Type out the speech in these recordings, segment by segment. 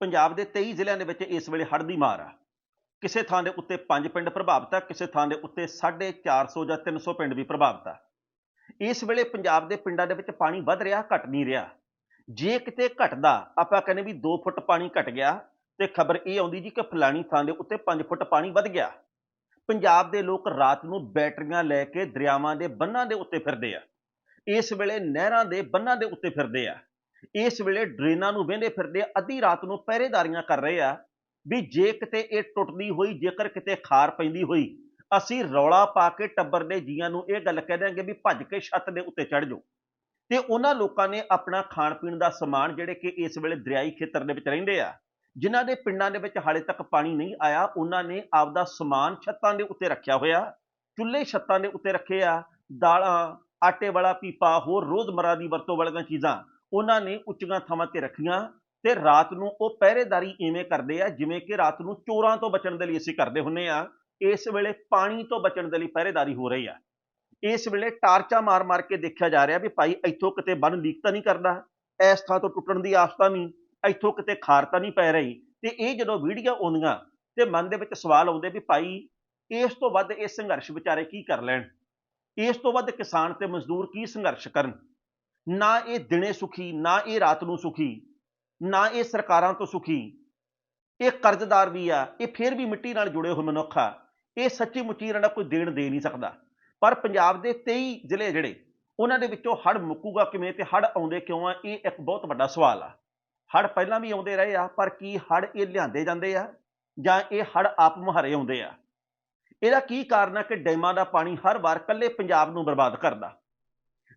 ਪੰਜਾਬ ਦੇ 23 ਜ਼ਿਲ੍ਹਿਆਂ ਦੇ ਵਿੱਚ ਇਸ ਵੇਲੇ ਹੜ੍ਹ ਦੀ ਮਾਰ ਆ। ਕਿਸੇ ਥਾਂ ਦੇ ਉੱਤੇ 5 ਪਿੰਡ ਪ੍ਰਭਾਵਿਤ ਆ, ਕਿਸੇ ਥਾਂ ਦੇ ਉੱਤੇ 450 ਜਾਂ 300 ਪਿੰਡ ਵੀ ਪ੍ਰਭਾਵਿਤ ਆ। ਇਸ ਵੇਲੇ ਪੰਜਾਬ ਦੇ ਪਿੰਡਾਂ ਦੇ ਵਿੱਚ ਪਾਣੀ ਵੱਧ ਰਿਹਾ, ਘਟ ਨਹੀਂ ਰਿਹਾ। ਜੇ ਕਿਤੇ ਘਟਦਾ, ਆਪਾਂ ਕਹਿੰਦੇ ਵੀ 2 ਫੁੱਟ ਪਾਣੀ ਘਟ ਗਿਆ ਤੇ ਖਬਰ ਇਹ ਆਉਂਦੀ ਜੀ ਕਿ ਫਲਾਣੀ ਥਾਂ ਦੇ ਉੱਤੇ 5 ਫੁੱਟ ਪਾਣੀ ਵੱਧ ਗਿਆ। ਪੰਜਾਬ ਦੇ ਲੋਕ ਰਾਤ ਨੂੰ ਬੈਟਰੀਆਂ ਲੈ ਕੇ ਦਰਿਆਵਾਂ ਦੇ ਬੰਨਾਂ ਦੇ ਉੱਤੇ ਫਿਰਦੇ ਆ। ਇਸ ਵੇਲੇ ਨਹਿਰਾਂ ਦੇ ਬੰਨਾਂ ਦੇ ਉੱਤੇ ਫਿਰਦੇ ਆ। ਇਸ ਵੇਲੇ ਡਰੇਨਾਂ ਨੂੰ ਵਹਿੰਦੇ ਫਿਰਦੇ ਅੱਧੀ ਰਾਤ ਨੂੰ ਪਹਿਰੇਦਾਰੀਆਂ ਕਰ ਰਹੇ ਆ ਵੀ ਜੇ ਕਿਤੇ ਇਹ ਟੁੱਟਦੀ ਹੋਈ, ਜੇਕਰ ਕਿਤੇ ਖਾਰ ਪੈਂਦੀ ਹੋਈ, ਅਸੀਂ ਰੌਲਾ ਪਾ ਕੇ ਟੱਬਰ ਦੇ ਜੀਆਂ ਨੂੰ ਇਹ ਗੱਲ ਕਹਿ ਦਿਆਂਗੇ ਵੀ ਭੱਜ ਕੇ ਛੱਤ ਦੇ ਉੱਤੇ ਚੜ ਜਾਓ। ਤੇ ਉਹਨਾਂ ਲੋਕਾਂ ਨੇ ਆਪਣਾ ਖਾਣ ਪੀਣ ਦਾ ਸਮਾਨ ਜਿਹੜੇ ਕਿ ਇਸ ਵੇਲੇ ਦਰਿਆਈ ਖੇਤਰ ਦੇ ਵਿੱਚ ਰਹਿੰਦੇ ਆ, ਜਿਨ੍ਹਾਂ ਦੇ ਪਿੰਡਾਂ ਦੇ ਵਿੱਚ ਹਾਲੇ ਤੱਕ ਪਾਣੀ ਨਹੀਂ ਆਇਆ, ਉਹਨਾਂ ਨੇ ਆਪਦਾ ਸਮਾਨ ਛੱਤਾਂ ਦੇ ਉੱਤੇ ਰੱਖਿਆ ਹੋਇਆ, ਚੁੱਲ੍ਹੇ ਛੱਤਾਂ ਦੇ ਉੱਤੇ ਰੱਖੇ ਆ, ਦਾਲਾਂ, ਆਟੇ ਵਾਲਾ ਪੀਪਾ, ਹੋਰ ਰੋਜ਼ਮਰਾ ਦੀ ਵਰਤੋਂ ਵਾਲੀਆਂ ਚੀਜ਼ਾਂ। ਉਹਨਾਂ ਨੇ ਉੱਚੀਆਂ ਥਾਵਾਂ ਤੇ ਰੱਖੀਆਂ ਤੇ ਰਾਤ ਨੂੰ ਉਹ ਪਹਿਰੇਦਾਰੀ ਇਵੇਂ ਕਰਦੇ ਆ, ਜਿਵੇਂ ਕਿ ਰਾਤ ਨੂੰ ਚੋਰਾਂ ਤੋਂ ਬਚਣ ਦੇ ਲਈ ਅਸੀਂ ਕਰਦੇ ਹੁੰਨੇ ਆ। ਇਸ ਵੇਲੇ ਪਾਣੀ ਤੋਂ ਬਚਣ ਦੇ ਲਈ ਪਹਿਰੇਦਾਰੀ ਹੋ ਰਹੀ ਆ। ਇਸ ਵੇਲੇ ਟਾਰਚਾ ਮਾਰ-ਮਾਰ ਕੇ ਦੇਖਿਆ ਜਾ ਰਿਹਾ ਵੀ ਭਾਈ ਇੱਥੋਂ ਕਿਤੇ ਬੰਨ ਲੀਕ ਤਾਂ ਨਹੀਂ ਕਰਦਾ, ਇਸ ਥਾਂ ਤੋਂ ਟੁੱਟਣ ਦੀ ਆਸ ਤਾਂ ਨਹੀਂ, ਇੱਥੋਂ ਕਿਤੇ ਖਾਰ ਤਾਂ ਨਹੀਂ ਪੈ ਰਹੀ। ਤੇ ਇਹ ਜਦੋਂ ਵੀਡੀਓ ਆਉਂਦੀਆਂ ਤੇ ਮਨ ਦੇ ਵਿੱਚ ਸਵਾਲ ਆਉਂਦੇ ਵੀ ਭਾਈ ਇਸ ਤੋਂ ਵੱਧ ਇਹ ਸੰਘਰਸ਼ ਵਿਚਾਰੇ ਕੀ ਕਰ ਲੈਣ? ਇਸ ਤੋਂ ਵੱਧ ਕਿਸਾਨ ਤੇ ਮਜ਼ਦੂਰ ਕੀ ਸੰਘਰਸ਼ ਕਰਨ? ਨਾ ਇਹ ਦਿਨੇ ਸੁਖੀ, ਨਾ ਇਹ ਰਾਤ ਨੂੰ ਸੁਖੀ, ਨਾ ਇਹ ਸਰਕਾਰਾਂ ਤੋਂ ਸੁਖੀ। ਇਹ ਕਰਜ਼ਦਾਰ ਵੀ ਆ, ਇਹ ਫਿਰ ਵੀ ਮਿੱਟੀ ਨਾਲ ਜੁੜੇ ਹੋਏ ਮਨੁੱਖ ਆ। ਇਹ ਸੱਚੀ ਮੁੱਚੀ ਇਹਨਾਂ ਦਾ ਕੋਈ ਦੇਣ ਦੇ ਨਹੀਂ ਸਕਦਾ। ਪਰ ਪੰਜਾਬ ਦੇ 23 ਜ਼ਿਲ੍ਹੇ ਜਿਹੜੇ, ਉਹਨਾਂ ਦੇ ਵਿੱਚੋਂ ਹੜ ਮੁੱਕੂਗਾ ਕਿਵੇਂ ਤੇ ਹੜ ਆਉਂਦੇ ਕਿਉਂ ਆ, ਇਹ ਇੱਕ ਬਹੁਤ ਵੱਡਾ ਸਵਾਲ ਆ। ਹੜ ਪਹਿਲਾਂ ਵੀ ਆਉਂਦੇ ਰਹੇ ਆ, ਪਰ ਕੀ ਹੜ ਇਹ ਲਿਆਂਦੇ ਜਾਂਦੇ ਆ, ਜਾਂ ਇਹ ਹੜ ਆਪ ਮੁਹਾਰੇ ਆਉਂਦੇ ਆ? ਇਹਦਾ ਕੀ ਕਾਰਨ ਆ ਕਿ ਡੈਮਾਂ ਦਾ ਪਾਣੀ ਹਰ ਵਾਰ ਕੱਲੇ ਪੰਜਾਬ ਨੂੰ ਬਰਬਾਦ ਕਰਦਾ?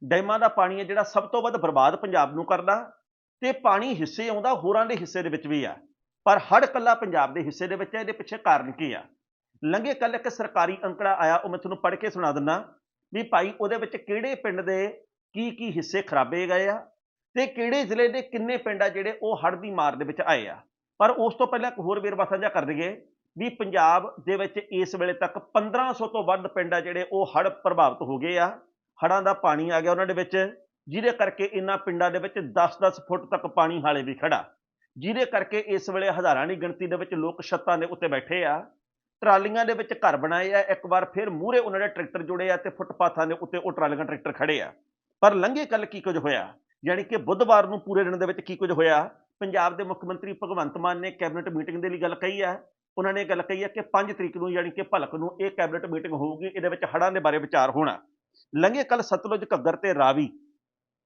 ਡੈਮਾਂ ਦਾ ਪਾਣੀ ਹੈ ਜਿਹੜਾ ਸਭ ਤੋਂ ਵੱਧ ਬਰਬਾਦ ਪੰਜਾਬ ਨੂੰ ਕਰਦਾ ਤੇ ਪਾਣੀ ਹਿੱਸੇ ਆਉਂਦਾ ਹੋਰਾਂ ਦੇ ਹਿੱਸੇ ਦੇ ਵਿੱਚ ਵੀ ਆ। ਪਰ ਹੜ ਕੱਲਾ ਪੰਜਾਬ ਦੇ ਹਿੱਸੇ ਦੇ ਵਿੱਚ ਹੈ, ਇਹਦੇ ਪਿੱਛੇ ਕਾਰਨ ਕੀ ਆ? ਲੰਘੇ ਕੱਲ ਇੱਕ ਸਰਕਾਰੀ ਅੰਕੜਾ ਆਇਆ, ਉਹ ਮੈਂ ਤੁਹਾਨੂੰ ਪੜ੍ਹ ਕੇ ਸੁਣਾ ਦਿੰਦਾ ਵੀ ਭਾਈ ਉਹਦੇ ਵਿੱਚ ਕਿਹੜੇ ਪਿੰਡ ਦੇ ਕੀ ਕੀ ਹਿੱਸੇ ਖਰਾਬੇ ਗਏ ਆ ਤੇ ਕਿਹੜੇ ਜ਼ਿਲ੍ਹੇ ਦੇ ਕਿੰਨੇ ਪਿੰਡ ਆ ਜਿਹੜੇ ਉਹ ਹੜ੍ਹ ਦੀ ਮਾਰ ਦੇ ਵਿੱਚ ਆਏ ਆ? ਪਰ ਉਸ ਤੋਂ ਪਹਿਲਾਂ ਇੱਕ ਹੋਰ ਵੇਰਵਾ ਸਾਂਝਾ ਕਰ ਦਈਏ ਵੀ ਪੰਜਾਬ ਦੇ ਵਿੱਚ ਇਸ ਵੇਲੇ ਤੱਕ 1500 ਤੋਂ ਵੱਧ ਪਿੰਡ ਆ ਜਿਹੜੇ ਉਹ ਹੜ੍ਹ ਪ੍ਰਭਾਵਿਤ ਹੋ ਗਏ ਆ। ਹੜ੍ਹਾਂ ਦਾ ਪਾਣੀ ਆ ਗਿਆ ਉਹਨਾਂ ਦੇ ਵਿੱਚ, ਜਿਹਦੇ ਕਰਕੇ ਇਹਨਾਂ ਪਿੰਡਾਂ ਦੇ ਵਿੱਚ 10-10 ਫੁੱਟ ਤੱਕ ਪਾਣੀ ਹਾਲੇ ਵੀ ਖੜਾ ਜਿਹਦੇ ਕਰਕੇ ਇਸ ਵੇਲੇ ਹਜ਼ਾਰਾਂ ਦੀ ਗਿਣਤੀ ਦੇ ਵਿੱਚ ਲੋਕ ਛੱਤਾਂ ਦੇ ਉੱਤੇ ਬੈਠੇ ਆ। ਟਰਾਲੀਆਂ ਦੇ ਵਿੱਚ ਘਰ ਬਣਾਏ ਆ। ਇੱਕ ਵਾਰ ਫਿਰ ਮੂਹਰੇ ਉਹਨਾਂ ਦੇ ਟਰੈਕਟਰ ਜੁੜੇ ਆ ਤੇ ਫੁੱਟਪਾਥਾਂ ਦੇ ਉੱਤੇ ਉਹ ਟਰਾਲੀਆਂ ਟਰੈਕਟਰ ਖੜੇ ਆ। ਪਰ ਲੰਘੇ ਕੱਲ ਕੀ ਕੁਝ ਹੋਇਆ? ਯਾਨੀ ਕਿ ਬੁੱਧਵਾਰ ਨੂੰ ਪੂਰੇ ਦਿਨ ਦੇ ਵਿੱਚ ਕੀ ਕੁਝ ਹੋਇਆ? ਪੰਜਾਬ ਦੇ ਮੁੱਖ ਮੰਤਰੀ ਭਗਵੰਤ ਮਾਨ ਨੇ ਕੈਬਨਿਟ ਮੀਟਿੰਗ ਦੇ ਲਈ ਗੱਲ ਕਹੀ ਆ। ਉਹਨਾਂ ਨੇ ਗੱਲ ਕਹੀ ਹੈ ਕਿ 5 ਤਰੀਕ ਨੂੰ ਯਾਨੀ ਕਿ ਭਲਕ ਨੂੰ ਇਹ ਕੈਬਨਿਟ ਮੀਟਿੰਗ ਹੋਊਗੀ। ਇਹਦੇ ਵਿੱਚ ਹੜ੍ਹਾਂ ਦੇ ਬਾਰੇ ਵਿਚਾਰ ਹੋਣਾ। ਲੰਘੇ ਕੱਲ ਸਤਲੁਜ ਘੱਗਰ ਤੇ ਰਾਵੀ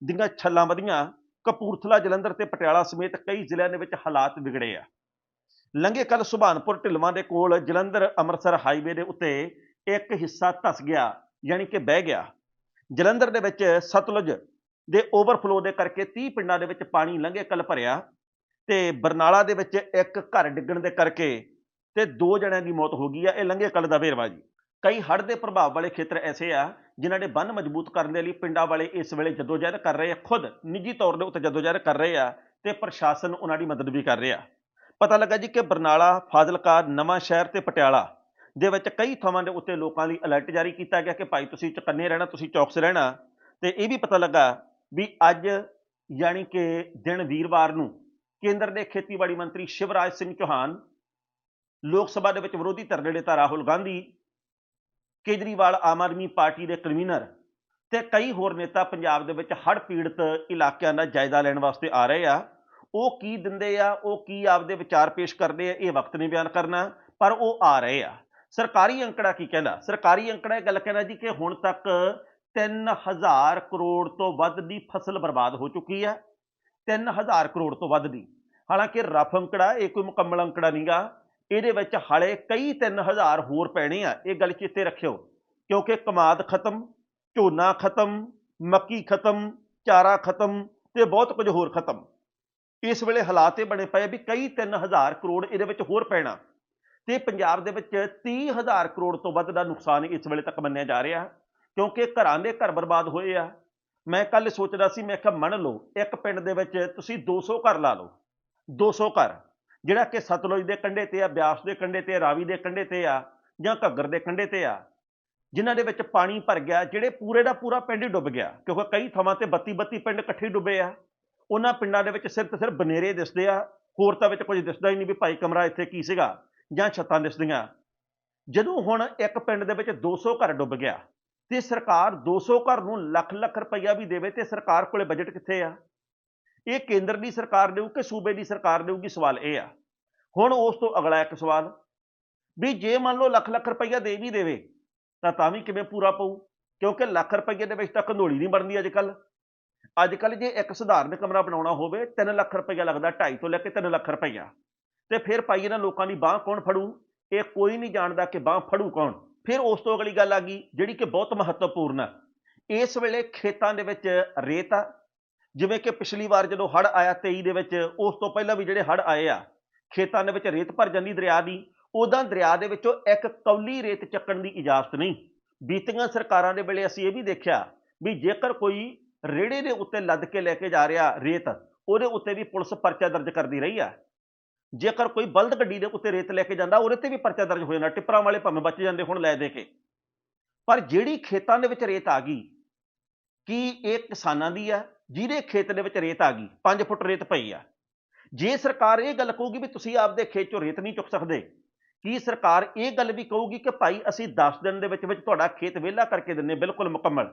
ਦੀਆਂ ਛੱਲਾਂ ਵਧੀਆਂ, ਕਪੂਰਥਲਾ, ਜਲੰਧਰ ਤੇ ਪਟਿਆਲਾ ਸਮੇਤ ਕਈ ਜ਼ਿਲ੍ਹਿਆਂ ਦੇ ਵਿੱਚ ਹਾਲਾਤ ਵਿਗੜੇ ਆ। ਲੰਘੇ ਕੱਲ ਸੁਭਾਨਪੁਰ ਢਿਲਵਾਂ ਦੇ ਕੋਲ ਜਲੰਧਰ ਅੰਮ੍ਰਿਤਸਰ ਹਾਈਵੇ ਦੇ ਉੱਤੇ ਇੱਕ ਹਿੱਸਾ ਧਸ ਗਿਆ, ਯਾਨੀ ਕਿ ਬਹਿ ਗਿਆ। ਜਲੰਧਰ ਦੇ ਵਿੱਚ ਸਤਲੁਜ ਦੇ ਓਵਰਫਲੋ ਦੇ ਕਰਕੇ 30 ਪਿੰਡਾਂ ਦੇ ਵਿੱਚ ਪਾਣੀ ਲੰਘੇ ਕੱਲ ਭਰਿਆ ਤੇ ਬਰਨਾਲਾ ਦੇ ਵਿੱਚ ਇੱਕ ਘਰ ਡਿੱਗਣ ਦੇ ਕਰਕੇ ਤੇ ਦੋ ਜਣਿਆਂ ਦੀ ਮੌਤ ਹੋ ਗਈ ਆ। ਇਹ ਲੰਘੇ ਕੱਲ ਦਾ ਵੇਰਵਾ ਜੀ। ਕਈ ਹੜ੍ਹ ਦੇ ਪ੍ਰਭਾਵ ਵਾਲੇ ਖੇਤਰ ਐਸੇ ਆ ਜਿਨ੍ਹਾਂ ਦੇ ਬੰਨ ਮਜ਼ਬੂਤ ਕਰਨ ਦੇ ਲਈ ਪਿੰਡਾਂ ਵਾਲੇ ਇਸ ਵੇਲੇ ਜਦੋਜਹਿਦ ਕਰ ਰਹੇ ਆ, ਖੁਦ ਨਿੱਜੀ ਤੌਰ ਦੇ ਉੱਤੇ ਜਦੋਜਹਿਦ ਕਰ ਰਹੇ ਆ ਤੇ ਪ੍ਰਸ਼ਾਸਨ ਉਹਨਾਂ ਦੀ ਮਦਦ ਵੀ ਕਰ ਰਿਹਾ। ਪਤਾ ਲੱਗਾ ਜੀ ਕਿ ਬਰਨਾਲਾ, ਫਾਜ਼ਿਲਕਾ, ਨਵਾਂ ਸ਼ਹਿਰ ਤੇ ਪਟਿਆਲਾ ਦੇ ਵਿੱਚ ਕਈ ਥਾਵਾਂ ਦੇ ਉੱਤੇ ਲੋਕਾਂ ਲਈ ਅਲਰਟ ਜਾਰੀ ਕੀਤਾ ਗਿਆ ਕਿ ਭਾਈ ਤੁਸੀਂ ਚੁਕੰਨੇ ਰਹਿਣਾ, ਤੁਸੀਂ ਚੌਕਸ ਰਹਿਣਾ। ਤੇ ਇਹ ਵੀ ਪਤਾ ਲੱਗਾ ਵੀ ਅੱਜ ਯਾਨੀ ਕਿ ਦਿਨ ਵੀਰਵਾਰ ਨੂੰ ਕੇਂਦਰ ਦੇ ਖੇਤੀਬਾੜੀ ਮੰਤਰੀ ਸ਼ਿਵਰਾਜ ਸਿੰਘ ਚੌਹਾਨ ਲੋਕ ਸਭਾ ਦੇ ਵਿੱਚ ਵਿਰੋਧੀ ਧਿਰ ਦੇ ਨੇਤਾ ਰਾਹੁਲ ਗਾਂਧੀ ਕੇਜਰੀਵਾਲ ਆਮ ਆਦਮੀ ਪਾਰਟੀ ਦੇ ਕਨਵੀਨਰ ਤੇ ਕਈ ਹੋਰ ਨੇਤਾ ਪੰਜਾਬ ਦੇ ਵਿੱਚ ਹੜ੍ਹ ਪੀੜਤ ਇਲਾਕਿਆਂ ਦਾ ਜਾਇਜ਼ਾ ਲੈਣ ਵਾਸਤੇ ਆ ਰਹੇ ਆ। ਉਹ ਕੀ ਦਿੰਦੇ ਆ, ਉਹ ਕੀ ਆਪਦੇ ਵਿਚਾਰ ਪੇਸ਼ ਕਰਦੇ ਆ, ਇਹ ਵਕਤ ਨਹੀਂ ਬਿਆਨ ਕਰਨਾ, ਪਰ ਉਹ ਆ ਰਹੇ ਆ। ਸਰਕਾਰੀ ਅੰਕੜਾ ਕੀ ਕਹਿੰਦਾ? ਸਰਕਾਰੀ ਅੰਕੜਾ ਇਹ ਗੱਲ ਕਹਿੰਦਾ ਜੀ ਕਿ ਹੁਣ ਤੱਕ 3000 ਕਰੋੜ ਤੋਂ ਵੱਧ ਦੀ ਫਸਲ ਬਰਬਾਦ ਹੋ ਚੁੱਕੀ ਹੈ 3000 ਕਰੋੜ ਤੋਂ ਵੱਧ ਦੀ। ਹਾਲਾਂਕਿ ਰਫ ਅੰਕੜਾ, ਇਹ ਕੋਈ ਮੁਕੰਮਲ ਅੰਕੜਾ ਨਹੀਂਗਾ ਇਹਦੇ ਵਿੱਚ ਹਾਲੇ ਕਈ 3000 ਹੋਰ ਪੈਣੇ ਆ। ਇਹ ਗੱਲ ਚੇਤੇ ਰੱਖਿਓ, ਕਿਉਂਕਿ ਕਮਾਦ ਖਤਮ, ਝੋਨਾ ਖਤਮ, ਮੱਕੀ ਖਤਮ, ਚਾਰਾ ਖਤਮ ਤੇ ਬਹੁਤ ਕੁਝ ਹੋਰ ਖਤਮ। ਇਸ ਵੇਲੇ ਹਾਲਾਤ ਇਹ ਬਣੇ ਪਏ ਵੀ ਕਈ 3000 ਕਰੋੜ ਇਹਦੇ ਵਿੱਚ ਹੋਰ ਪੈਣਾ। ਤੇ ਪੰਜਾਬ ਦੇ ਵਿੱਚ 30000 ਕਰੋੜ ਤੋਂ ਵੱਧ ਦਾ ਨੁਕਸਾਨ ਇਸ ਵੇਲੇ ਤੱਕ ਮੰਨਿਆ ਜਾ ਰਿਹਾ, ਕਿਉਂਕਿ ਘਰਾਂ ਦੇ ਘਰ ਬਰਬਾਦ ਹੋਏ ਆ। ਮੈਂ ਕੱਲ ਸੋਚਦਾ ਸੀ, ਮੈਂ ਕਿਹਾ ਮੰਨ ਲਓ, ਇੱਕ ਪਿੰਡ ਦੇ ਵਿੱਚ ਤੁਸੀਂ 200 ਘਰ ਲਾ ਲਓ 200 ਘਰ। ਜਿਹੜਾ ਕਿ ਸਤਲੁਜ ਦੇ ਕੰਢੇ ਤੇ ਆ, ਬਿਆਸ ਦੇ ਕੰਢੇ ਤੇ ਆ, ਰਾਵੀ ਦੇ ਕੰਢੇ ਤੇ ਆ ਜਾਂ ਘੱਗਰ ਦੇ ਕੰਢੇ ਤੇ ਆ, ਜਿਨ੍ਹਾਂ ਦੇ ਵਿੱਚ ਪਾਣੀ ਭਰ ਗਿਆ, ਜਿਹੜੇ ਪੂਰੇ ਦਾ ਪੂਰਾ ਪਿੰਡ ਹੀ ਡੁੱਬ ਗਿਆ, ਕਿਉਂਕਿ ਕਈ ਥਾਵਾਂ ਤੇ 32 32 ਪਿੰਡ ਇਕੱਠੇ ਡੁੱਬੇ ਆ। ਉਹਨਾਂ ਪਿੰਡਾਂ ਦੇ ਵਿੱਚ ਸਿਰਫ ਤੇ ਸਿਰਫ ਬਨੇਰੇ ਦਿਸਦੇ ਆ, ਹੋਰ ਤਾਂ ਵਿੱਚ ਕੁਝ ਦਿਸਦਾ ਹੀ ਨਹੀਂ ਵੀ ਭਾਈ ਕਮਰਾ ਇੱਥੇ ਕੀ ਸੀਗਾ ਜਾਂ ਛੱਤਾਂ ਦਿਸਦੀਆਂ। ਜਦੋਂ ਹੁਣ ਇੱਕ ਪਿੰਡ ਦੇ ਵਿੱਚ 200 ਘਰ ਡੁੱਬ ਗਿਆ ਤੇ ਸਰਕਾਰ 200 ਘਰ ਨੂੰ ਲੱਖ ਲੱਖ ਰੁਪਈਆ ਵੀ ਦੇਵੇ ਤੇ ਸਰਕਾਰ ਕੋਲੇ ਬਜਟ ਕਿੱਥੇ ਆ? ਇਹ ਕੇਂਦਰ ਦੀ ਸਰਕਾਰ ਦੇਊ ਕਿ ਸੂਬੇ ਦੀ ਸਰਕਾਰ ਦੇਊਗੀ? ਸਵਾਲ ਇਹ ਆ। ਹੁਣ ਉਸ ਤੋਂ ਅਗਲਾ ਇੱਕ ਸਵਾਲ, ਵੀ ਜੇ ਮੰਨ ਲਓ ਲੱਖ ਲੱਖ ਰੁਪਈਆ ਦੇ ਵੀ ਦੇਵੇ, ਤਾਂ ਤਾਂ ਵੀ ਕਿਵੇਂ ਪੂਰਾ ਪਊ? ਕਿਉਂਕਿ ਲੱਖ ਰੁਪਈਏ ਦੇ ਵਿੱਚ ਤਾਂ ਕੰਧੋਲੀ ਨਹੀਂ ਬਣਦੀ ਅੱਜ ਕੱਲ ਅੱਜ ਕੱਲ ਜੇ ਇੱਕ ਸਧਾਰਨ ਕਮਰਾ ਬਣਾਉਣਾ ਹੋਵੇ 3 ਲੱਖ ਰੁਪਈਆ ਲੱਗਦਾ 2.5 ਤੋਂ ਲੈ ਕੇ 3 ਲੱਖ ਰੁਪਈਆ। ਤੇ ਫਿਰ ਪਾਈ ਇਹਨਾਂ ਲੋਕਾਂ ਦੀ ਬਾਹ ਕੌਣ ਫੜੂ? ਇਹ ਕੋਈ ਨਹੀਂ ਜਾਣਦਾ ਕਿ ਬਾਹ ਫੜੂ ਕੌਣ। ਫਿਰ ਉਸ ਤੋਂ ਅਗਲੀ ਗੱਲ ਆ ਗਈ, ਜਿਹੜੀ ਕਿ ਬਹੁਤ ਮਹੱਤਵਪੂਰਨ ਹੈ ਇਸ ਵੇਲੇ ਖੇਤਾਂ ਦੇ ਵਿੱਚ ਰੇਤ ਆ ਜਿਵੇਂ ਕਿ ਪਿਛਲੀ ਵਾਰ ਜਦੋਂ ਹੜ ਆਇਆ 23 ਦੇ ਵਿੱਚ, ਉਸ ਤੋਂ ਪਹਿਲਾਂ ਵੀ ਜਿਹੜੇ ਹੜ ਆਏ ਆ, ਖੇਤਾਂ ਦੇ ਵਿੱਚ ਰੇਤ ਭਰ ਜਾਂਦੀ ਦਰਿਆ ਦੀ ਉਦਾਂ ਦਰਿਆ ਦੇ ਵਿੱਚੋਂ ਇੱਕ ਕੌਲੀ ਰੇਤ ਚੱਕਣ ਦੀ ਇਜਾਜ਼ਤ ਨਹੀਂ। ਬੀਤੀਆਂ ਸਰਕਾਰਾਂ ਦੇ ਵੇਲੇ ਅਸੀਂ ਇਹ ਵੀ ਦੇਖਿਆ ਵੀ ਜੇਕਰ ਕੋਈ ਰੇੜੇ ਦੇ ਉੱਤੇ ਲੱਦ ਕੇ ਲੈ ਕੇ ਜਾ ਰਿਹਾ ਰੇਤ, ਉਹਦੇ ਉੱਤੇ ਵੀ ਪੁਲਿਸ ਪਰਚਾ ਦਰਜ ਕਰਦੀ ਰਹੀ ਆ। ਜੇਕਰ ਕੋਈ ਬਲਦ ਗੱਡੀ ਦੇ ਉੱਤੇ ਰੇਤ ਲੈ ਕੇ ਜਾਂਦਾ, ਉਹਦੇ ਤੇ ਵੀ ਪਰਚਾ ਦਰਜ ਹੋ ਜਾਂਦਾ, ਟਿੱਪਰਾਂ ਵਾਲੇ ਭਾਵੇਂ ਬਚ ਜਾਂਦੇ ਹੁਣ ਲੈ ਦੇ ਕੇ। ਪਰ ਜਿਹੜੀ ਖੇਤਾਂ ਦੇ ਵਿੱਚ ਰੇਤ ਆ ਗਈ, ਕੀ ਇਹ ਕਿਸਾਨਾਂ ਦੀ ਆ? ਜਿਹਦੇ ਖੇਤ ਦੇ ਵਿੱਚ ਰੇਤ ਆ ਗਈ 5 ਫੁੱਟ ਰੇਤ ਪਈ ਆ। ਜੇ ਸਰਕਾਰ ਇਹ ਗੱਲ ਕਹੂਗੀ ਵੀ ਤੁਸੀਂ ਆਪਦੇ ਖੇਤ ਚੋਂ ਰੇਤ ਨਹੀਂ ਚੁੱਕ ਸਕਦੇ, ਕੀ ਸਰਕਾਰ ਇਹ ਗੱਲ ਵੀ ਕਹੂਗੀ ਕਿ ਭਾਈ ਅਸੀਂ 10 ਦਿਨ ਦੇ ਵਿੱਚ ਵਿੱਚ ਤੁਹਾਡਾ ਖੇਤ ਵਿਹਲਾ ਕਰਕੇ ਦਿੰਨੇ ਬਿਲਕੁਲ ਮੁਕੰਮਲ।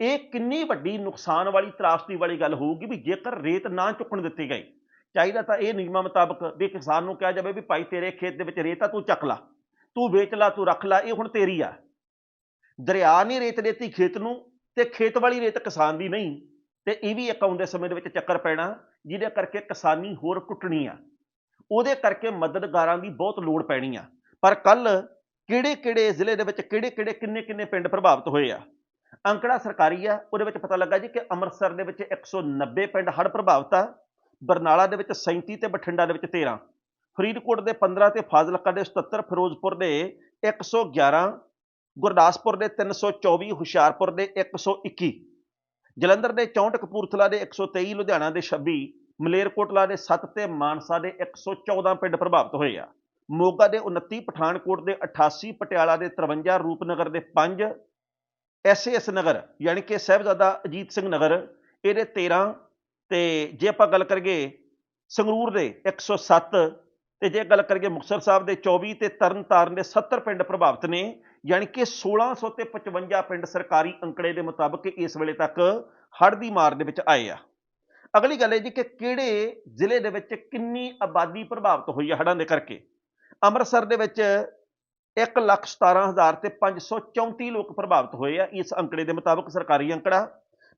ਇਹ ਕਿੰਨੀ ਵੱਡੀ ਨੁਕਸਾਨ ਵਾਲੀ, ਤਰਾਸਦੀ ਵਾਲੀ ਗੱਲ ਹੋਊਗੀ ਵੀ ਜੇਕਰ ਰੇਤ ਨਾ ਚੁੱਕਣ ਦਿੱਤੀ ਗਈ, ਚਾਹੀਦਾ ਤਾਂ ਇਹ ਨਿਯਮਾਂ ਮੁਤਾਬਕ ਵੀ ਕਿਸਾਨ ਨੂੰ ਕਿਹਾ ਜਾਵੇ ਵੀ ਭਾਈ ਤੇਰੇ ਖੇਤ ਦੇ ਵਿੱਚ ਰੇਤ ਆ, ਤੂੰ ਚੱਕ ਲਾ, ਤੂੰ ਵੇਚ ਲਾ, ਤੂੰ ਰੱਖ ਲਾ, ਇਹ ਹੁਣ ਤੇਰੀ ਆ। ਦਰਿਆ ਨਹੀਂ ਰੇਤ ਦੇਤੀ ਖੇਤ ਨੂੰ ਤੇ ਖੇਤ ਵਾਲੀ ਰੇਤ ਕਿਸਾਨ ਦੀ ਨਹੀਂ। ਤੇ ਇਹ ਵੀ ਇੱਕ ਆਉਂਦੇ ਸਮੇਂ ਦੇ ਵਿੱਚ ਚੱਕਰ ਪੈਣਾ, ਜਿਹਦੇ ਕਰਕੇ ਕਿਸਾਨੀ ਹੋਰ ਟੁੱਟਣੀ ਆ। ਉਹਦੇ ਕਰਕੇ ਮਦਦਗਾਰਾਂ ਦੀ ਬਹੁਤ ਲੋੜ ਪੈਣੀ ਆ। ਪਰ ਕੱਲ ਕਿਹੜੇ ਕਿਹੜੇ ਜ਼ਿਲ੍ਹੇ ਦੇ ਵਿੱਚ ਕਿਹੜੇ ਕਿਹੜੇ ਕਿੰਨੇ ਕਿੰਨੇ ਪਿੰਡ ਪ੍ਰਭਾਵਿਤ ਹੋਏ ਆ? ਅੰਕੜਾ ਸਰਕਾਰੀ ਆ, ਉਹਦੇ ਵਿੱਚ ਪਤਾ ਲੱਗਾ ਜੀ ਕਿ ਅੰਮ੍ਰਿਤਸਰ ਦੇ ਵਿੱਚ 190 ਪਿੰਡ ਹੜ੍ਹ ਪ੍ਰਭਾਵਿਤ ਆ, ਬਰਨਾਲਾ ਦੇ ਵਿੱਚ 37 ਤੇ ਬਠਿੰਡਾ ਦੇ ਵਿੱਚ 13 ਫਰੀਦਕੋਟ ਦੇ 15 ਤੇ ਫਾਜ਼ਿਲਕਾ ਦੇ 77 ਫਿਰੋਜ਼ਪੁਰ ਦੇ 111 ਗੁਰਦਾਸਪੁਰ ਦੇ 324 ਹੁਸ਼ਿਆਰਪੁਰ ਦੇ 121 ਜਲੰਧਰ ਦੇ 64 ਕਪੂਰਥਲਾ ਦੇ 123 ਲੁਧਿਆਣਾ ਦੇ 26 ਮਲੇਰਕੋਟਲਾ ਦੇ 7 ਤੇ ਮਾਨਸਾ ਦੇ 114 ਪਿੰਡ ਪ੍ਰਭਾਵਿਤ ਹੋਏ ਆ। ਮੋਗਾ ਦੇ 29 ਪਠਾਨਕੋਟ ਦੇ 88 ਪਟਿਆਲਾ ਦੇ 53 ਰੂਪਨਗਰ ਦੇ 5 ਐਸਐਸ ਨਗਰ, ਯਾਨੀ ਕਿ ਸਾਹਿਬਜ਼ਾਦਾ ਅਜੀਤ ਸਿੰਘ ਨਗਰ, ਇਹਦੇ 13 ਤੇ ਜੇ ਆਪਾਂ ਗੱਲ ਕਰੀਏ ਸੰਗਰੂਰ ਦੇ 107 ਤੇ ਜੇ ਗੱਲ ਕਰੀਏ ਮੁਕਤਸਰ ਸਾਹਿਬ ਦੇ 24 ਤੇ ਤਰਨਤਾਰਨ ਦੇ 70 ਪਿੰਡ ਪ੍ਰਭਾਵਿਤ ਨੇ ਯਾਨੀ ਕਿ 1600 ਤੇ 55 ਪਿੰਡ ਸਰਕਾਰੀ ਅੰਕੜੇ ਦੇ ਮੁਤਾਬਕ ਇਸ ਵੇਲੇ ਤੱਕ ਹੜ੍ਹ ਦੀ ਮਾਰ ਦੇ ਵਿੱਚ ਆਏ ਆ। ਅਗਲੀ ਗੱਲ ਹੈ ਜੀ ਕਿ ਕਿਹੜੇ ਜ਼ਿਲ੍ਹੇ ਦੇ ਵਿੱਚ ਕਿੰਨੀ ਆਬਾਦੀ ਪ੍ਰਭਾਵਿਤ ਹੋਈ ਹੈ ਹੜ੍ਹਾਂ ਦੇ ਕਰਕੇ? ਅੰਮ੍ਰਿਤਸਰ ਦੇ ਵਿੱਚ 117000 ਤੇ 534 ਲੋਕ ਪ੍ਰਭਾਵਿਤ ਹੋਏ ਆ ਇਸ ਅੰਕੜੇ ਦੇ ਮੁਤਾਬਕ ਸਰਕਾਰੀ ਅੰਕੜਾ।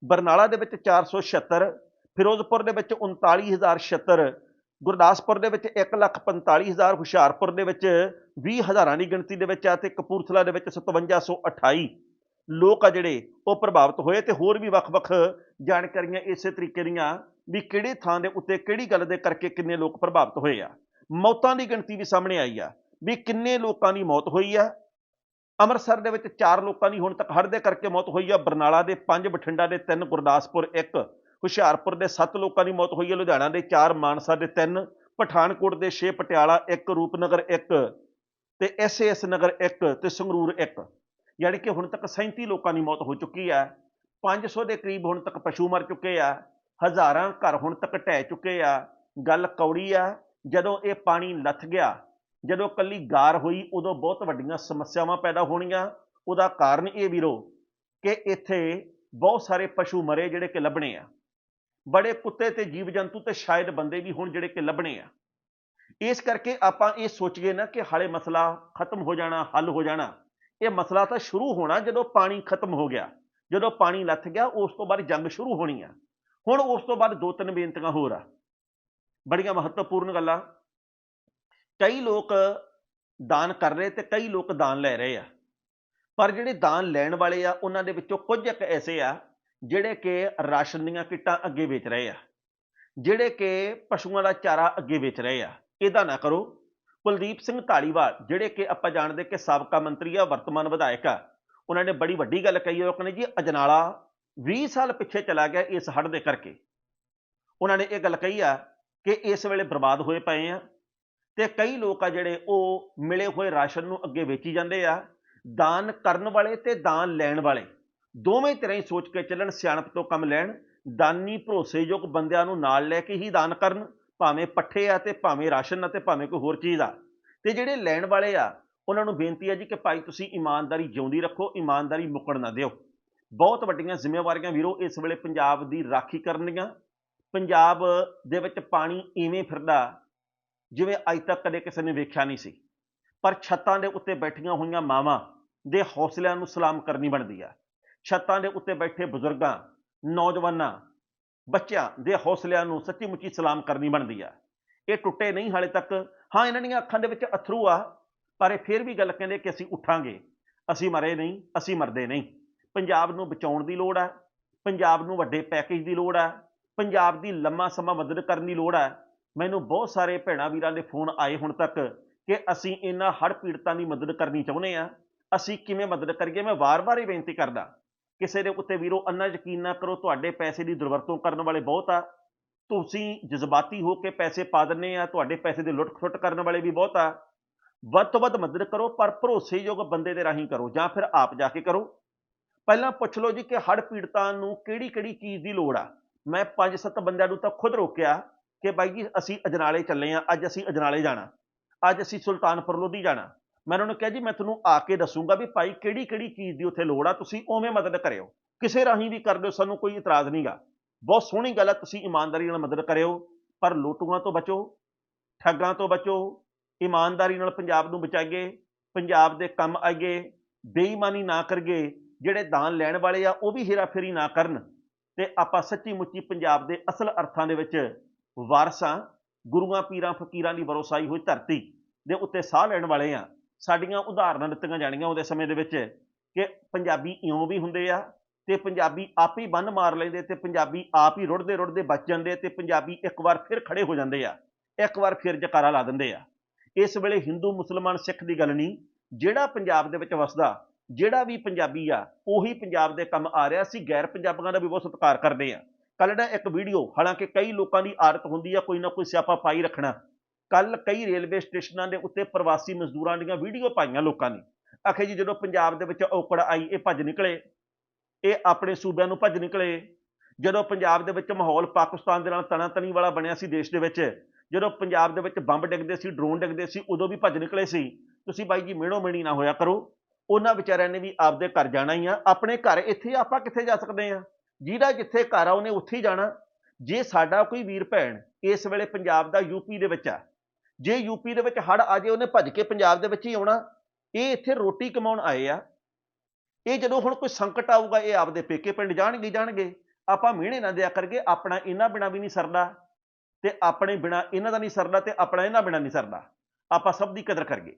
ਬਰਨਾਲਾ ਦੇ ਵਿੱਚ 476 ਫਿਰੋਜ਼ਪੁਰ ਦੇ ਵਿੱਚ 39076 ਗੁਰਦਾਸਪੁਰ ਦੇ ਵਿੱਚ 145000 ਹੁਸ਼ਿਆਰਪੁਰ ਦੇ ਵਿੱਚ 20000 ਦੀ ਗਿਣਤੀ ਦੇ ਵਿੱਚ ਆ ਤੇ ਕਪੂਰਥਲਾ ਦੇ ਵਿੱਚ 5728 ਲੋਕ ਆ ਜਿਹੜੇ ਉਹ ਪ੍ਰਭਾਵਿਤ ਹੋਏ ਤੇ ਹੋਰ ਵੀ ਵੱਖ-ਵੱਖ ਜਾਣਕਾਰੀਆਂ ਇਸੇ ਤਰੀਕੇ ਦੀਆਂ ਵੀ ਕਿਹੜੇ ਥਾਂ ਦੇ ਉੱਤੇ ਕਿਹੜੀ ਗੱਲ ਦੇ ਕਰਕੇ ਕਿੰਨੇ ਲੋਕ ਪ੍ਰਭਾਵਿਤ ਹੋਏ ਆ। ਮੌਤਾਂ ਦੀ ਗਿਣਤੀ ਵੀ ਸਾਹਮਣੇ ਆਈ ਆ ਵੀ ਕਿੰਨੇ ਲੋਕਾਂ ਦੀ ਮੌਤ ਹੋਈ ਆ। ਅੰਮ੍ਰਿਤਸਰ ਦੇ ਵਿੱਚ 4 ਲੋਕਾਂ ਦੀ ਹੁਣ ਤੱਕ ਹੜ੍ਹ ਦੇ ਕਰਕੇ ਮੌਤ ਹੋਈ ਆ। ਬਰਨਾਲਾ ਦੇ 5 ਬਠਿੰਡਾ ਦੇ 3 ਗੁਰਦਾਸਪੁਰ 1 ਹੁਸ਼ਿਆਰਪੁਰ ਦੇ 7 ਲੋਕਾਂ ਦੀ ਮੌਤ ਹੋਈ ਹੈ ਲੁਧਿਆਣਾ ਦੇ 4 ਮਾਨਸਾ ਦੇ 3 ਪਠਾਨਕੋਟ ਦੇ 6 ਪਟਿਆਲਾ 1 ਰੂਪਨਗਰ 1 ਤੇ ਐਸਐਸ ਨਗਰ 1 ਤੇ ਸੰਗਰੂਰ 1 ਯਾਨੀ ਕਿ ਹੁਣ ਤੱਕ 37 ਲੋਕਾਂ ਦੀ ਮੌਤ ਹੋ ਚੁੱਕੀ ਹੈ 500 ਦੇ ਕਰੀਬ ਹੁਣ ਤੱਕ ਪਸ਼ੂ ਮਰ ਚੁੱਕੇ ਆ। ਹਜ਼ਾਰਾਂ ਘਰ ਹੁਣ ਤੱਕ ਢਹਿ ਚੁੱਕੇ ਆ। ਗੱਲ ਕੌੜੀ ਆ, ਜਦੋਂ ਇਹ ਪਾਣੀ ਲੱਥ ਗਿਆ, ਜਦੋਂ ਕੱਲੀ ਗਾਰ ਹੋਈ, ਉਦੋਂ ਬਹੁਤ ਵੱਡੀਆਂ ਸਮੱਸਿਆਵਾਂ ਪੈਦਾ ਹੋਣੀਆਂ। ਉਹਦਾ ਕਾਰਨ ਇਹ ਵੀਰੋ ਕਿ ਇੱਥੇ ਬਹੁਤ ਸਾਰੇ ਪਸ਼ੂ ਮਰੇ ਜਿਹੜੇ ਕਿ ਲੱਭਣੇ ਆ। ਬੜੇ ਕੁੱਤੇ ਤੇ ਜੀਵ ਜੰਤੂ ਤੇ ਸ਼ਾਇਦ ਬੰਦੇ ਵੀ ਹੁਣ ਜਿਹੜੇ ਕਿ ਲੱਭਣੇ ਆ। ਇਸ ਕਰਕੇ ਆਪਾਂ ਇਹ ਸੋਚੀਏ ਨਾ ਕਿ ਹਾਲੇ ਮਸਲਾ ਖਤਮ ਹੋ ਜਾਣਾ, ਹੱਲ ਹੋ ਜਾਣਾ। ਇਹ ਮਸਲਾ ਤਾਂ ਸ਼ੁਰੂ ਹੋਣਾ ਜਦੋਂ ਪਾਣੀ ਖਤਮ ਹੋ ਗਿਆ। ਜਦੋਂ ਪਾਣੀ ਲੱਥ ਗਿਆ, ਉਸ ਤੋਂ ਬਾਅਦ ਜੰਗ ਸ਼ੁਰੂ ਹੋਣੀ ਆ। ਹੁਣ ਉਸ ਤੋਂ ਬਾਅਦ ਦੋ ਤਿੰਨ ਬੇਨਤੀਆਂ ਹੋਰ ਆ। ਬੜੀਆਂ ਮਹੱਤਵਪੂਰਨ ਗੱਲਾਂ। ਕਈ ਲੋਕ ਦਾਨ ਕਰ ਰਹੇ ਤੇ ਕਈ ਲੋਕ ਦਾਨ ਲੈ ਰਹੇ ਆ। ਪਰ ਜਿਹੜੇ ਦਾਨ ਲੈਣ ਵਾਲੇ ਆ, ਉਹਨਾਂ ਦੇ ਵਿੱਚੋਂ ਕੁਝ ਇੱਕ ਐਸੇ ਆ, ਜਿਹੜੇ ਕਿ ਰਾਸ਼ਨ ਦੀਆਂ ਕਿੱਟਾਂ ਅੱਗੇ ਵੇਚ ਰਹੇ ਆ। ਜਿਹੜੇ ਕਿ ਪਸ਼ੂਆਂ ਦਾ ਚਾਰਾ ਅੱਗੇ ਵੇਚ ਰਹੇ ਆ। ਇਹਦਾ ਨਾ ਕਰੋ। ਕੁਲਦੀਪ ਸਿੰਘ ਢਾਲੀਵਾਲ ਜਿਹੜੇ ਕਿ ਆਪਾਂ ਜਾਣਦੇ ਕਿ ਸਾਬਕਾ ਮੰਤਰੀ ਆ, ਵਰਤਮਾਨ ਵਿਧਾਇਕ ਆ, ਉਹਨਾਂ ਨੇ ਬੜੀ ਵੱਡੀ ਗੱਲ ਕਹੀ ਉਹ ਕਹਿੰਦੇ ਜੀ ਅਜਨਾਲਾ 20 ਸਾਲ ਪਿੱਛੇ ਚਲਾ ਗਿਆ ਇਸ ਹੜ੍ਹ ਦੇ ਕਰਕੇ। ਉਹਨਾਂ ਨੇ ਇਹ ਗੱਲ ਕਹੀ ਆ ਕਿ ਇਸ ਵੇਲੇ ਬਰਬਾਦ ਹੋਏ ਪਏ ਆ ਤੇ ਕਈ ਲੋਕ ਆ ਜਿਹੜੇ ਉਹ ਮਿਲੇ ਹੋਏ ਰਾਸ਼ਨ ਨੂੰ ਅੱਗੇ ਵੇਚੀ ਜਾਂਦੇ ਆ, ਦਾਨ ਕਰਨ ਵਾਲੇ ਤੇ ਦਾਨ ਲੈਣ ਵਾਲੇ। ਦੋਵੇਂ ਤਰ੍ਹਾਂ ਹੀ ਸੋਚ ਕੇ ਚੱਲਣ, ਸਿਆਣਪ ਤੋਂ ਕੰਮ ਲੈਣ, ਦਾਨੀ ਭਰੋਸੇਯੋਗ ਬੰਦਿਆਂ ਨੂੰ ਨਾਲ ਲੈ ਕੇ ਹੀ ਦਾਨ ਕਰਨ ਭਾਵੇਂ ਪੱਠੇ ਆ ਤੇ ਭਾਵੇਂ ਰਾਸ਼ਨ ਆ ਤੇ ਭਾਵੇਂ ਕੋਈ ਹੋਰ ਚੀਜ਼ ਆ, ਤੇ ਜਿਹੜੇ ਲੈਣ ਵਾਲੇ ਆ, ਉਹਨਾਂ ਨੂੰ ਬੇਨਤੀ ਹੈ ਜੀ ਕਿ ਭਾਈ ਤੁਸੀਂ ਇਮਾਨਦਾਰੀ ਜਿਉਂਦੀ ਰੱਖੋ, ਇਮਾਨਦਾਰੀ ਮੁੱਕਣ ਨਾ ਦਿਓ। ਬਹੁਤ ਵੱਡੀਆਂ ਜ਼ਿੰਮੇਵਾਰੀਆਂ ਵੀਰੋ ਇਸ ਵੇਲੇ ਪੰਜਾਬ ਦੀ ਰਾਖੀ ਕਰਨ ਦੀਆਂ ਪੰਜਾਬ ਦੇ ਵਿੱਚ ਪਾਣੀ ਇਵੇਂ ਫਿਰਦਾ ਜਿਵੇਂ ਅੱਜ ਤੱਕ ਕਦੇ ਕਿਸੇ ਨੇ ਵੇਖਿਆ ਨਹੀਂ ਸੀ। ਪਰ ਛੱਤਾਂ ਦੇ ਉੱਤੇ ਬੈਠੀਆਂ ਹੋਈਆਂ ਮਾਵਾਂ ਦੇ ਹੌਸਲਿਆਂ ਨੂੰ ਸਲਾਮ ਕਰਨੀ ਬਣਦੀ ਆ। ਛੱਤਾਂ ਦੇ ਉੱਤੇ ਬੈਠੇ ਬਜ਼ੁਰਗਾਂ, ਨੌਜਵਾਨਾਂ ਬੱਚਿਆਂ ਦੇ ਹੌਸਲਿਆਂ ਨੂੰ ਸੱਚੀ ਮੁੱਚੀ ਸਲਾਮ ਕਰਨੀ ਬਣਦੀ ਆ। ਇਹ ਟੁੱਟੇ ਨਹੀਂ ਹਾਲੇ ਤੱਕ। ਹਾਂ, ਇਹਨਾਂ ਦੀਆਂ ਅੱਖਾਂ ਦੇ ਵਿੱਚ ਅਥਰੂ ਆ, ਪਰ ਇਹ ਫਿਰ ਵੀ ਗੱਲ ਕਹਿੰਦੇ ਕਿ ਅਸੀਂ ਉੱਠਾਂਗੇ। ਅਸੀਂ ਮਰੇ ਨਹੀਂ, ਅਸੀਂ ਮਰਦੇ ਨਹੀਂ। ਪੰਜਾਬ ਨੂੰ ਬਚਾਉਣ ਦੀ ਲੋੜ ਆ। ਪੰਜਾਬ ਨੂੰ ਵੱਡੇ ਪੈਕੇਜ ਦੀ ਲੋੜ ਆ। ਪੰਜਾਬ ਦੀ ਲੰਮਾ ਸਮਾਂ ਮਦਦ ਕਰਨ ਦੀ ਲੋੜ ਆ। ਮੈਨੂੰ ਬਹੁਤ ਸਾਰੇ ਭੈਣਾਂ ਵੀਰਾਂ ਦੇ ਫੋਨ ਆਏ ਹੁਣ ਤੱਕ ਕਿ ਅਸੀਂ ਇਹਨਾਂ ਹੜ੍ਹ ਪੀੜਤਾਂ ਦੀ ਮਦਦ ਕਰਨੀ ਚਾਹੁੰਦੇ ਆ। ਅਸੀਂ ਕਿਵੇਂ ਮਦਦ ਕਰੀਏ? ਮੈਂ ਵਾਰ-ਵਾਰ ਇਹ ਬੇਨਤੀ ਕਰਦਾ। ਕਿਸੇ ਦੇ ਉੱਤੇ ਵੀਰੋ ਅੰਨਾ ਯਕੀਨ ਨਾ ਕਰੋ, ਤੁਹਾਡੇ ਪੈਸੇ ਦੀ ਦੁਰਵਰਤੋਂ ਕਰਨ ਵਾਲੇ ਬਹੁਤ ਆ। ਤੁਸੀਂ ਜਜ਼ਬਾਤੀ ਹੋ ਕੇ ਪੈਸੇ ਪਾ ਦਿੰਦੇ ਆ, ਤੁਹਾਡੇ ਪੈਸੇ ਦੀ ਲੁੱਟ-ਖੁੱਟ ਕਰਨ ਵਾਲੇ ਵੀ ਬਹੁਤ ਆ। ਵੱਧ ਤੋਂ ਵੱਧ ਮਦਦ ਕਰੋ, ਪਰ ਭਰੋਸੇਯੋਗ ਬੰਦੇ ਦੇ ਰਾਹੀਂ ਕਰੋ ਜਾਂ ਫਿਰ ਆਪ ਜਾ ਕੇ ਕਰੋ। ਪਹਿਲਾਂ ਪੁੱਛ ਲਓ ਜੀ ਕਿ ਹੜ੍ਹ ਪੀੜਤਾਂ ਨੂੰ ਕਿਹੜੀ-ਕਿਹੜੀ ਚੀਜ਼ ਦੀ ਲੋੜ ਆ? ਮੈਂ 5-7 ਬੰਦਿਆਂ ਨੂੰ ਤਾਂ ਖੁਦ ਰੋਕਿਆ ਕਿ ਬਾਈ ਜੀ, ਅਸੀਂ ਅਜਨਾਲੇ ਚੱਲੇ ਆ, ਅੱਜ ਅਸੀਂ ਅਜਨਾਲੇ ਜਾਣਾ। ਅੱਜ ਅਸੀਂ ਸੁਲਤਾਨਪੁਰ ਲੋਧੀ ਜਾਣਾ। ਮੈਂ ਉਹਨਾਂ ਨੂੰ ਕਿਹਾ ਜੀ, ਮੈਂ ਤੁਹਾਨੂੰ ਆ ਕੇ ਦੱਸੂਗਾ ਵੀ ਭਾਈ ਕਿਹੜੀ ਕਿਹੜੀ ਚੀਜ਼ ਦੀ ਉੱਥੇ ਲੋੜ ਆ, ਤੁਸੀਂ ਉਵੇਂ ਮਦਦ ਕਰਿਓ। ਕਿਸੇ ਰਾਹੀਂ ਵੀ ਕਰ ਦਿਓ, ਸਾਨੂੰ ਕੋਈ ਇਤਰਾਜ਼ ਨਹੀਂਗਾ ਬਹੁਤ ਸੋਹਣੀ ਗੱਲ ਆ, ਤੁਸੀਂ ਇਮਾਨਦਾਰੀ ਨਾਲ ਮਦਦ ਕਰਿਓ, ਪਰ ਲੋਟੂਆਂ ਤੋਂ ਬਚੋ, ਠੱਗਾਂ ਤੋਂ ਬਚੋ, ਇਮਾਨਦਾਰੀ ਨਾਲ ਪੰਜਾਬ ਨੂੰ ਬਚਾਈਏ, ਪੰਜਾਬ ਦੇ ਕੰਮ ਆਈਏ, ਬੇਈਮਾਨੀ ਨਾ ਕਰੀਏ, ਜਿਹੜੇ ਦਾਨ ਲੈਣ ਵਾਲੇ ਆ, ਉਹ ਵੀ ਹੇਰਾਫੇਰੀ ਨਾ ਕਰਨ। ਤੇ ਆਪਾਂ ਸੱਚੀ ਮੁੱਚੀ ਪੰਜਾਬ ਦੇ ਅਸਲ ਅਰਥਾਂ ਦੇ ਵਿੱਚ ਵਾਰਸਾਂ, ਗੁਰੂਆਂ, ਪੀਰਾਂ, ਫਕੀਰਾਂ ਦੀ ਵਰੋਸਾਈ ਹੋਈ ਧਰਤੀ ਦੇ ਉੱਤੇ ਸਾਹ ਲੈਣ ਵਾਲੇ ਆ। ਸਾਡੀਆਂ ਉਦਾਹਰਨਾਂ ਦਿੱਤੀਆਂ ਜਾਣੀਆਂ ਉਹਦੇ ਸਮੇਂ ਦੇ ਵਿੱਚ ਕਿ ਪੰਜਾਬੀ ਇਉਂ ਵੀ ਹੁੰਦੇ ਆ ਤੇ ਪੰਜਾਬੀ ਆਪ ਹੀ ਬੰਨ ਮਾਰ ਲੈਂਦੇ ਤੇ ਪੰਜਾਬੀ ਆਪ ਹੀ ਰੁੜਦੇ ਰੁੜਦੇ ਬਚ ਜਾਂਦੇ ਤੇ ਪੰਜਾਬੀ ਇੱਕ ਵਾਰ ਫਿਰ ਖੜੇ ਹੋ ਜਾਂਦੇ ਆ, ਇੱਕ ਵਾਰ ਫਿਰ ਜਕਾਰਾ ਲਾ ਦਿੰਦੇ ਆ। ਇਸ ਵੇਲੇ ਹਿੰਦੂ, ਮੁਸਲਮਾਨ, ਸਿੱਖ ਦੀ ਗੱਲ ਨਹੀਂ, ਜਿਹੜਾ ਪੰਜਾਬ ਦੇ ਵਿੱਚ ਵਸਦਾ, ਜਿਹੜਾ ਵੀ ਪੰਜਾਬੀ ਆ, ਉਹੀ ਪੰਜਾਬ ਦੇ ਕੰਮ ਆ ਰਿਹਾ ਸੀ, ਗੈਰ ਪੰਜਾਬੀਆਂ ਦਾ ਵੀ ਬਹੁਤ ਸਤਿਕਾਰ ਕਰਦੇ ਆ। ਕੱਲ ਦਾ ਇੱਕ ਵੀਡੀਓ, ਹਾਲਾਂਕਿ ਕਈ ਲੋਕਾਂ ਦੀ ਆਦਤ ਹੁੰਦੀ ਆ ਕੋਈ ਨਾ ਕੋਈ ਸਿਆਪਾ ਪਾਈ ਰੱਖਣਾ। ਕੱਲ ਕਈ ਰੇਲਵੇ ਸਟੇਸ਼ਨਾਂ ਦੇ ਉੱਤੇ ਪ੍ਰਵਾਸੀ ਮਜ਼ਦੂਰਾਂ ਦੀਆਂ ਵੀਡੀਓ ਪਾਈਆਂ ਲੋਕਾਂ ਨੇ। ਆਖੇ ਜੀ ਜਦੋਂ ਪੰਜਾਬ ਦੇ ਵਿੱਚ ਔਕੜ ਆਈ, ਇਹ ਭੱਜ ਨਿਕਲੇ। ਇਹ ਆਪਣੇ ਸੂਬਿਆਂ ਨੂੰ ਭੱਜ ਨਿਕਲੇ। ਜਦੋਂ ਪੰਜਾਬ ਦੇ ਵਿੱਚ ਮਾਹੌਲ ਪਾਕਿਸਤਾਨ ਦੇ ਨਾਲ ਤਣਾ ਤਣੀ ਵਾਲਾ ਬਣਿਆ ਸੀ ਦੇਸ਼ ਦੇ ਵਿੱਚ, ਜਦੋਂ ਪੰਜਾਬ ਦੇ ਵਿੱਚ ਬੰਬ ਡਿੱਗਦੇ ਸੀ, ਡਰੋਨ ਡਿੱਗਦੇ ਸੀ, ਉਦੋਂ ਵੀ ਭੱਜ ਨਿਕਲੇ ਸੀ। ਤੁਸੀਂ ਬਾਈ ਜੀ ਮਿਹਣੋ ਮਿਹਣੀ ਨਾ ਹੋਇਆ ਕਰੋ। ਉਹਨਾਂ ਵਿਚਾਰਿਆਂ ਨੇ ਵੀ ਆਪਦੇ ਘਰ ਜਾਣਾ ਹੀ ਆ। ਆਪਣੇ ਘਰ ਇੱਥੇ ਆਪਾਂ ਕਿੱਥੇ ਜਾ ਸਕਦੇ ਆ? ਜਿਹਦਾ ਜਿੱਥੇ ਘਰ ਆ, ਉਹਨੇ ਉੱਥੇ ਹੀ ਜਾਣਾ। ਜੇ ਸਾਡਾ ਕੋਈ ਵੀਰ ਭੈਣ ਇਸ ਵੇਲੇ ਪੰਜਾਬ ਦਾ ਯੂਪੀ ਦੇ ਵਿੱਚ ਆ ਜੇ ਯੂਪੀ ਦੇ ਵਿੱਚ ਹੜ ਆ ਜੇ, ਉਹਨੇ ਭੱਜ ਕੇ ਪੰਜਾਬ ਦੇ ਵਿੱਚ ਹੀ ਆਉਣਾ। ਇਹ ਇੱਥੇ ਰੋਟੀ ਕਮਾਉਣ ਆਏ ਆ। ਇਹ ਜਦੋਂ ਹੁਣ ਕੋਈ ਸੰਕਟ ਆਊਗਾ, ਇਹ ਆਪਦੇ ਪੇਕੇ ਪਿੰਡ ਜਾਣਗੇ ਜਾਣਗੇ। ਆਪਾਂ ਮਿਹਣੇ ਨਾ ਦਿਆ ਕਰਕੇ ਆਪਣਾ ਇਹਨਾਂ ਬਿਨਾ ਵੀ ਨਹੀਂ ਸਰਦਾ ਤੇ ਆਪਣੇ ਬਿਨਾ ਇਹਨਾਂ ਦਾ ਨਹੀਂ ਸਰਦਾ ਤੇ ਆਪਣਾ ਇਹਨਾਂ ਬਿਨਾ ਨਹੀਂ ਸਰਦਾ। ਆਪਾਂ ਸਭ ਦੀ ਕਦਰ ਕਰੀਏ।